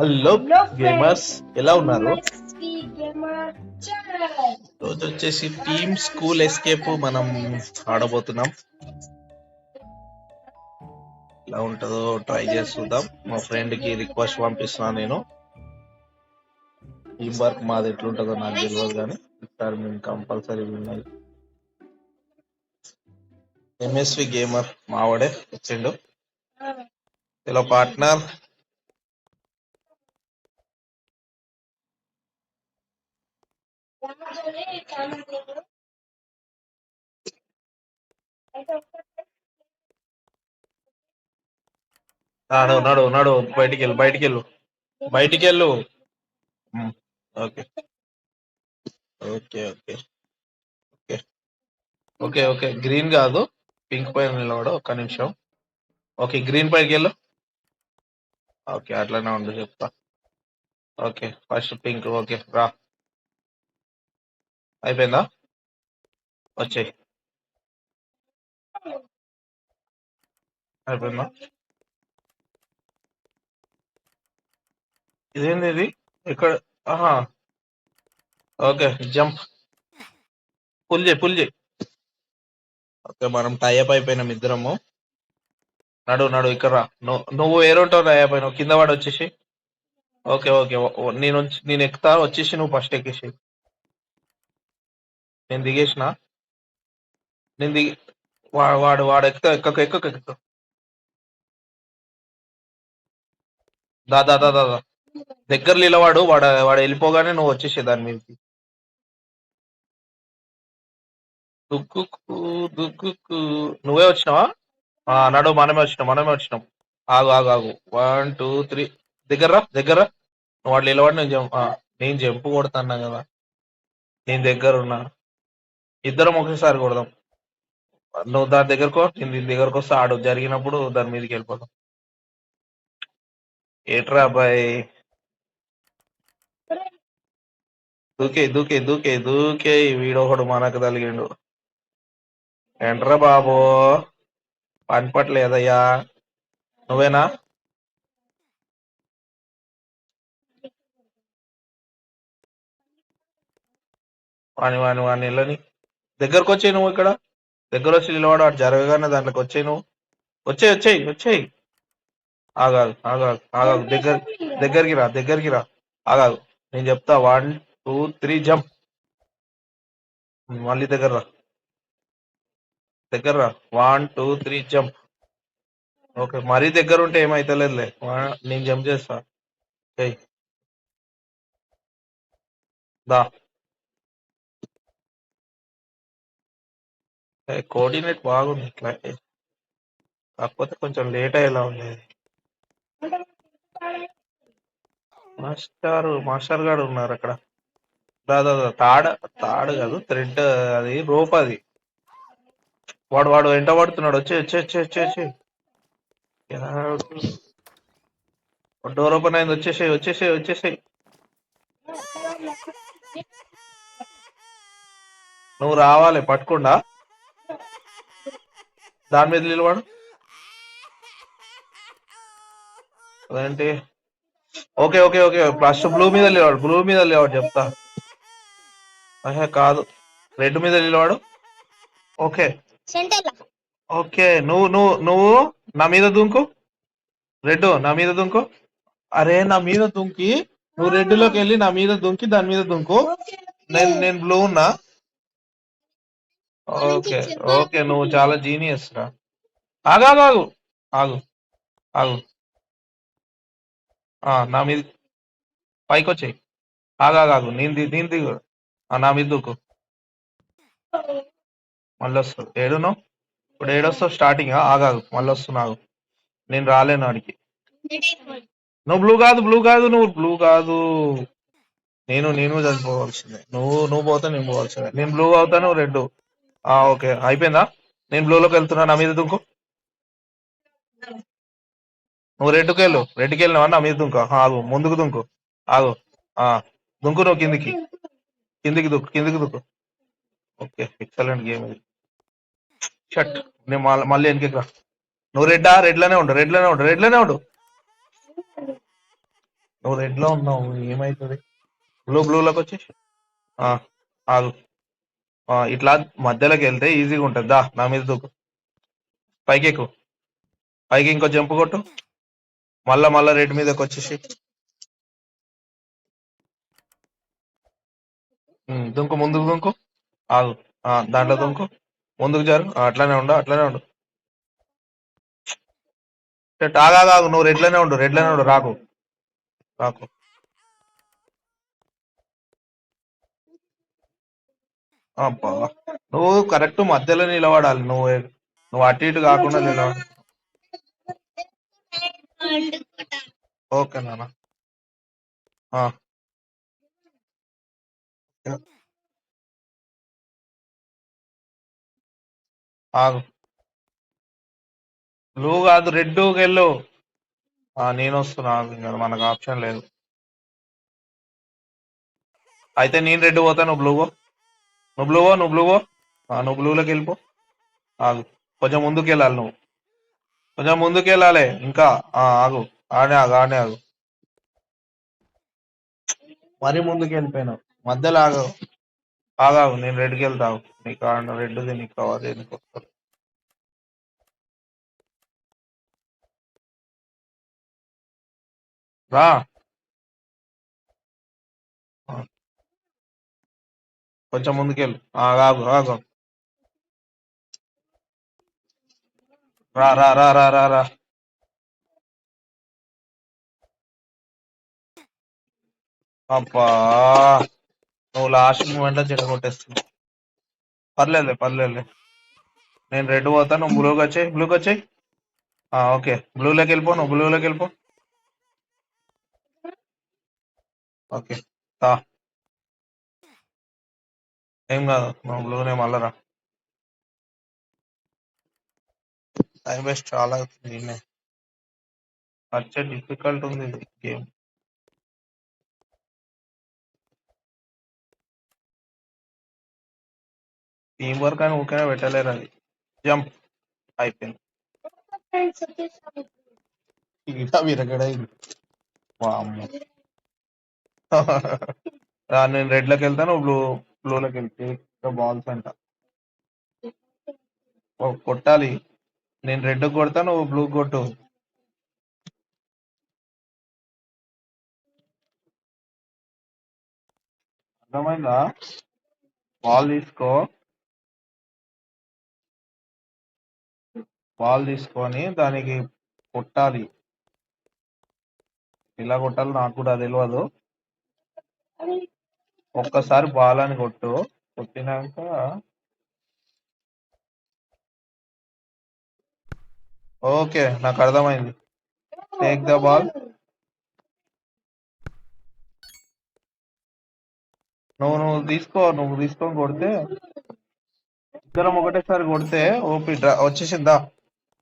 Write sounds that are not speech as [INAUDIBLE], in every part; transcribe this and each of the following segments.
Hello gamers ఎలా ఉన్నారు. రోజు వచ్చేసి టీమ్ స్కూల్ ఎస్కేప్ మనం ఆడబోతున్నాం. ఎలా ఉంటుందో ట్రై చేసి చూద్దాం. మా ఫ్రెండ్కి రిక్వెస్ట్ పంపిస్తున్నాను నేను. టీమ్ వర్క్ మాది ఎట్లుంటుందో నాకు తెలియదు కానీ ఈసారి మేము కంపల్సరీ విన్నాయి ఎంఎస్వి గేమర్ మావాడే వచ్చిండు. హలో పార్ట్నర్ నాడు నడు నడు బయటికి వెళ్ళు బయటికి వెళ్ళు బయటికి వెళ్ళు okay. Okay okay. Okay. Okay okay. Green కాదు. పింక్ పైన నిలబడు ఒక్క నిమిషం. ఓకే గ్రీన్ పైకి వెళ్ళు ఓకే అట్లనే ఉండు చెప్తా. ఓకే ఫస్ట్ పింక్ ఓకే రా. అయిపోయిందా? వచ్చేయి. అయిపోయిందా? ఇదేంది ఇది? ఇక్కడ ఆహా. Okay jump. పుల్ చేయి పుల్ చేయి. ఓకే మనం టైప్ అయిపోయినాం ఇద్దరము. నడు నడు ఇక్కడ రా. నువ్వు నువ్వు ఏరుంటావు టైప్ అయినావు. కింద వాడు వచ్చేసి. ఓకే ఓకే నేను నేను ఎక్కుతా వచ్చేసి నువ్వు ఫస్ట్ ఎక్కేసి నేను దిగేసిన. నేను దిగి వాడు వాడు వాడు ఎక్కుతా ఎక్కక ఎక్కక ఎక్కుతా దా దా దా దా దగ్గర నిలవాడు వాడు వాడు వెళ్ళిపోగానే నువ్వు వచ్చేసే దాని మీదకి. దుక్కుకు దుక్కుకు. నువ్వే వచ్చినావా? నడు మనమే వచ్చినాం మనమే వచ్చినాం. ఆగు ఆగు ఆగు. One two three. దగ్గర దగ్గర వాడు నిలవాడు నేను జంప్ నేను జంప్ కొడతాన్నా కదా. నేను దగ్గర ఉన్నా ఇద్దరం ఒకేసారి కొడదాం. నువ్వు దాని దగ్గరకో నేను దీని దగ్గరకు వస్తే ఆడు జరిగినప్పుడు దాని మీదకి వెళ్ళిపోదాం. ఏట్రా అబ్బాయి దూకే దూకే దూకే దూకే వీడొకడు మనకు తలిగిండు ఏంట్రా బాబు? పనిపట్లేదయ్యా నువ్వేనా? వాణి వాణి వాణి ఇళ్ళని దగ్గరకు వచ్చేయి నువ్వు ఇక్కడ. దగ్గర వచ్చి నిలబడు అటు జరగగానే దాంట్లోకి వచ్చాయి నువ్వు. వచ్చేయి వచ్చేయి వచ్చేయి. ఆగాగు ఆగాగు ఆగాగు. దగ్గర దగ్గరికి రా దగ్గరికి రా. ఆగాగు. నేను చెప్తా వన్ టూ త్రీ జంప్. మళ్ళీ దగ్గర రా. దగ్గర రా. One two three jump. Okay మరీ దగ్గర ఉంటే ఏమైతలేదులే. వా- నేను జంప్ చేస్తా. దా. కోఆర్డినేట్ బాగుంది ఇట్లా. కాకపోతే కొంచెం లేట్ అయ్యేలా ఉండేది మాస్టర్ మాస్టర్ గారు ఉన్నారు అక్కడ. దా, తాడ తాడు కాదు థ్రెడ్ అది రోప్ అది. వాడు వాడు వెంట పడుతున్నాడు. వచ్చి వచ్చి వచ్చి వచ్చే డోర్ ఓపెన్ అయింది. వచ్చేసేయి వచ్చేసేయి వచ్చేసాయి. నువ్వు రావాలి పట్టుకుండా? దాని మీద నిలబడు అదేంటి? Okay okay okay. First blue మీద నిలవాడు బ్లూ మీద నిలవాడు చెప్తా. అహే కాదు. రెడ్ మీద నిలవాడు ఓకే. ఓకే నువ్వు నువ్వు నువ్వు నా మీద దుంకు. రెడ్ నా మీద దుంకు. అరే నా మీద దుంకి. నువ్వు రెడ్లోకి వెళ్ళి నా మీద దుంకి దాని మీద దుంకు. నేను నేను బ్లూ ఉన్నా. ఓకే ఓకే నువ్వు చాలా జీనియస్ రా. ఆగు ఆగు ఆగు ఆగు నా మీద పైకి వచ్చేయి ఆగు ఆగు ఆగు నేను నేను దిగు. ఆ, నా మీద దూకు. మళ్ళీ వస్తావు ఏడును ఇప్పుడు ఏడొస్తావు స్టార్టింగ్ ఆగాగు మళ్ళీ వస్తున్నావు నేను రాలేను ఆడికి. నువ్వు బ్లూ కాదు బ్లూ కాదు నువ్వు బ్లూ కాదు. నేను నేను చనిపోవాల్సిందే. నువ్వు నువ్వు పోతా నేను పోవాల్సిందే. నేను బ్లూ అవుతాను రెడ్ ఓకే. అయిపోయిందా? నేను బ్లూలోకి వెళ్తున్నా నా మీద దుంకు. నువ్వు రెడ్కి వెళ్ళు. రెడ్కి వెళ్ళినావా? నా మీద దుంకు. ఆగు. ముందుకు దుంకు. ఆగు. ఆ దుంకు నువ్వు కిందికి. కిందికి దుక్కు కిందికి దుక్కు. ఓకే ఎక్సలెంట్ గేమ్ ఇది. షట్. నేను మళ్ళీ మళ్ళీ రా. నువ్వు రెడ్డా రెడ్లోనే ఉండు రెడ్లోనే ఉండు రెడ్లోనే ఉండు. నువ్వు రెడ్లో ఉన్నావు ఏమైతుంది? బ్లూ బ్లూలోకి వచ్చేసి. ఆగు. ఇట్లా మధ్యలోకి వెళ్తే ఈజీగా ఉంటుంది. దా నా మీద దూకు. పైకి ఎక్కు పైకి ఇంకో జంప్ కొట్టు. మళ్ళా మళ్ళా రెడ్ మీదకి వచ్చేసి. దుంకు ముందుకు దుంకు. ఆగు. దాంట్లో దుంకు. ముందుకు జారు. అట్లానే ఉండు అట్లానే ఉండు. ఆగా ఆగు. నువ్వు రెడ్లోనే ఉండు రెడ్లోనే ఉండు. రాకు. రాకు. అబ్బా. నువ్వు కరెక్ట్ మధ్యలో నిలబడాలి. నువ్వు నువ్వు అటు ఇటు కాకుండా నిలబడాలి ఓకే నాన్న. ఆగు. బ్లూ కాదు రెడ్ వెళ్ళు ఆ, నేను వస్తున్నా. ఇంకా మనకు ఆప్షన్ లేదు. అయితే నేను రెడ్ పోతా నువ్వు బ్లూ నువ్వు బ్లూ నువ్వు బ్లూ ఆ, నువ్వు బ్లూలోకి వెళ్ళిపో. ఆగు. కొంచెం ముందుకు వెళ్ళాలి నువ్వు. కొంచెం ముందుకు వెళ్ళాలి ఇంకా ఆ, ఆగు. ఆనే ఆగు ఆనే ఆగు. మరీ ముందుకు వెళ్ళిపోయినావు మధ్యలో ఆగు. ఆగావు నేను రెడ్కి వెళ్తావు నీకు ఆడ రెడ్ది నీకు కావాలి నీకు వస్తుంది రా. కొంచెం ముందుకెళ్ళు. ఆగు ఆగు. రా రా రా రా రా రా. అబ్బా! నువ్వు లాస్ట్ మూమెంట్లో చెడగొట్టేస్తున్నావు పర్లేదులే పర్లేదులే. నేను రెడ్ పోతా నువ్వు బ్లూకి వచ్చాయి బ్లూకి వచ్చాయి ఓకే బ్లూలోకి వెళ్ళిపో నువ్వు బ్లూలోకి వెళ్ళిపో. ఓకే తా. ఏం కాదు మా బ్లూనే మళ్ళా టైం వేస్ట్ చాలా అవుతుంది దీన్నే వచ్చే డిఫికల్ట్ ఉంది గేమ్ టీం వర్క్ అని ఊరికే పెట్టలేరు అది. జంప్ అయిపోయింది. ఇంకా విరగడ [LAUGHS] రా, నేను రెడ్లోకి వెళ్తాను బ్లూ బ్లూలోకి వెళ్తే బాల్స్ అంట ఓ, కొట్టాలి. నేను రెడ్ కొడతా నువ్వు బ్లూ కొట్టు. అర్థమైందా? బాల్ తీసుకో. బాల్ తీసుకొని దానికి కొట్టాలి. ఇలా కొట్టాలి నాకు కూడా తెలియదు. ఒక్కసారి బాల్ అని కొట్టు. కొట్టినాక ఓకే నాకు అర్థమైంది. టేక్ ద బాల్ నువ్వు నువ్వు తీసుకో నువ్వు తీసుకొని కొడితే ఇద్దరం ఒకటేసారి కొడితే ఓపి డ్రా వచ్చేసిందా?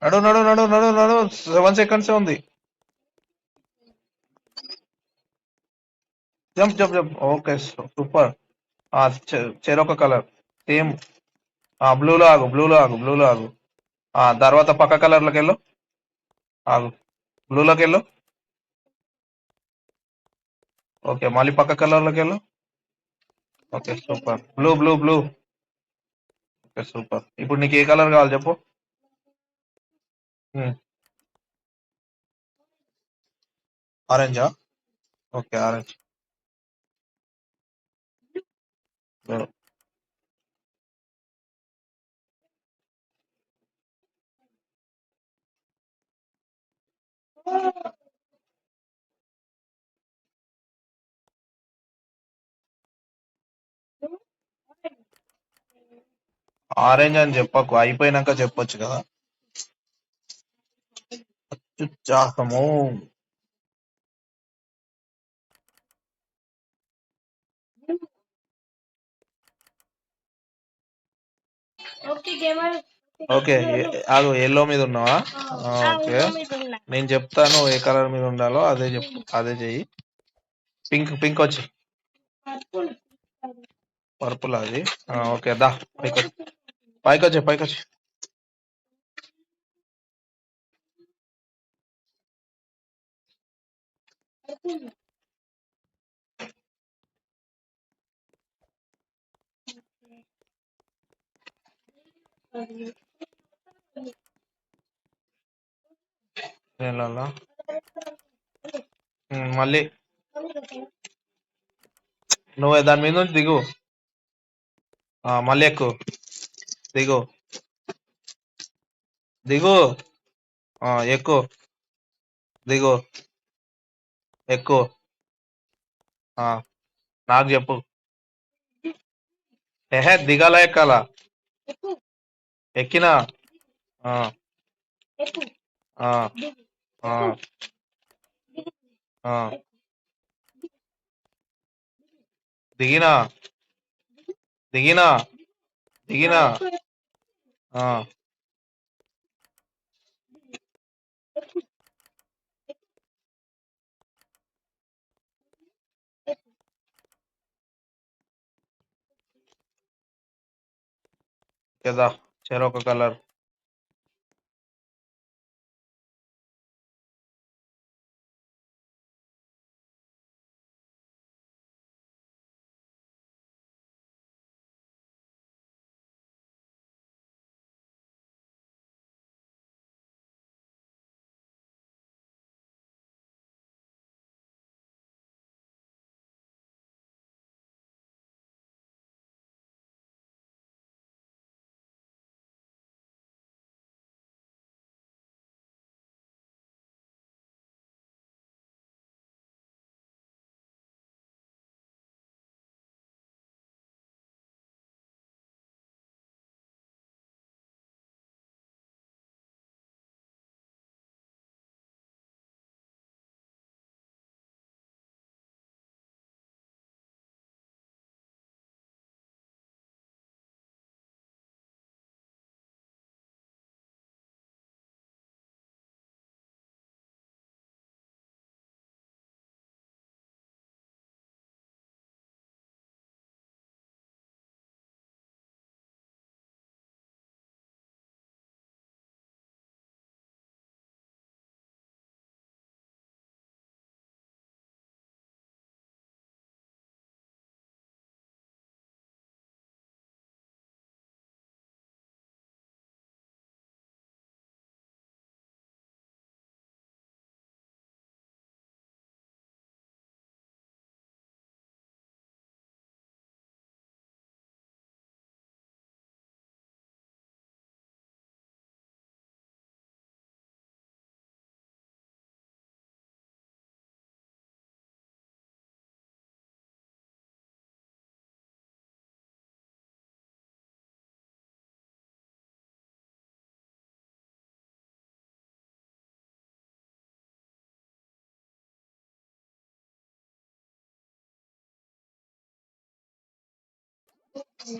నడు నడు నడు నడు నడు సెవెన్ సెకండ్స్ ఉంది. Jump jump jump okay super చెరొక కలర్ సేమ్ బ్లూలో ఆగు బ్లూలో ఆగు బ్లూలో ఆగు. ఆ తర్వాత పక్క కలర్లోకి వెళ్ళు. ఆగు. బ్లూలోకి వెళ్ళు. ఓకే మళ్ళీ పక్క కలర్లోకి వెళ్ళు. Okay super blue blue blue okay super ఇప్పుడు నీకు ఏ కలర్ కావాలి చెప్పు? ఆరెంజా ఓకే ఆరెంజ్ ఆరెంజ్ అని చెప్పకు అయిపోయినాక చెప్పొచ్చు కదా. అత్యుత్సాహము ఓకే ఆగు ఎల్లో మీద ఉన్నావా? ఓకే. నేను చెప్తాను ఏ కలర్ మీద ఉండాలో అదే చెప్పు అదే చెయ్యి. పింక్ పింక్ వచ్చి. పర్పుల్. అది. ఓకే దా పైకి వచ్చి పైకి వచ్చి పైకి వచ్చి నీళ్ళల్లో ఉమ్, మళ్ళీ. నువ్వు దాని మీద నుంచి దిగు. మళ్ళీ ఎక్కు. దిగు. దిగు. ఎక్కు. దిగు. ఎక్కు. నాకు చెప్పు. ఎహే దిగాల ఎక్కాలా? ఎక్కినా ఆ, ఆ, ఆ, ఆ. దిగినా దిగినా దిగినా ఆ, కదా చెరొక కలర్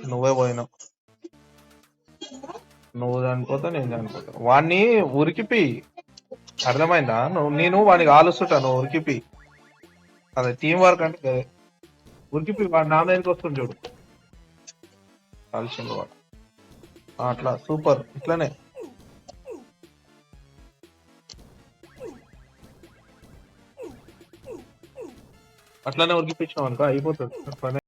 నువ్వే పోయినావు. నువ్వు చనిపోతా నేను చనిపోతా. వాడిని ఉరికిపి అర్థమైందా? నువ్వు నేను వాడికి ఆలోచుంటా నువ్వు ఉరికిపి అదే టీం వర్క్ అంటే ఉరికిపి వాడు నా దగ్గరికి వస్తుంది చూడు. కలిసిండు వాడు. అట్లా సూపర్. ఇట్లానే. అట్లానే ఉరికిపించాం అనుకో అయిపోతుంది.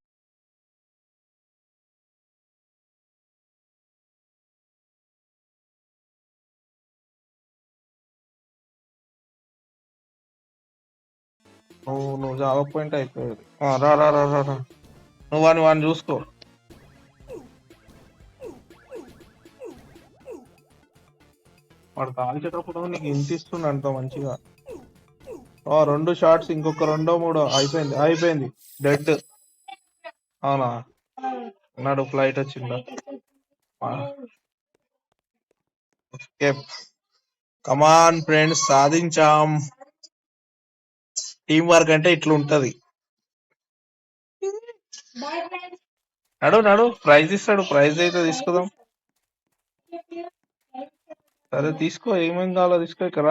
నువ్వు నువ్వు పాయింట్ అయిపోయేది. రా రా రా రా రా. నువ్వు వాడిని వాడిని చూసుకో. వాడు కాల్చేటప్పుడు నీకు ఇంత ఇస్తుంది అంత మంచిగా. ఓ రెండు షార్ట్స్ ఇంకొక రెండో మూడో అయిపోయింది అయిపోయింది. డెడ్ అవునా? నాడు ఫ్లైట్ వచ్చిందా? ఓకే కమాన్ ఫ్రెండ్స్ సాధించాం. టీం వర్క్ అంటే ఇట్లా ఉంటది. నడు నడు ప్రైజ్ ఇస్తాడు ప్రైజ్ అయితే తీసుకుందాం. సరే తీసుకో ఏమేం కావాలో తీసుకో ఇక్కడ.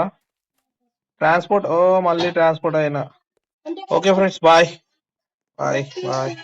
ట్రాన్స్పోర్ట్ ఓ మళ్ళీ ట్రాన్స్పోర్ట్ అయినా. Okay friends bye. Bye bye.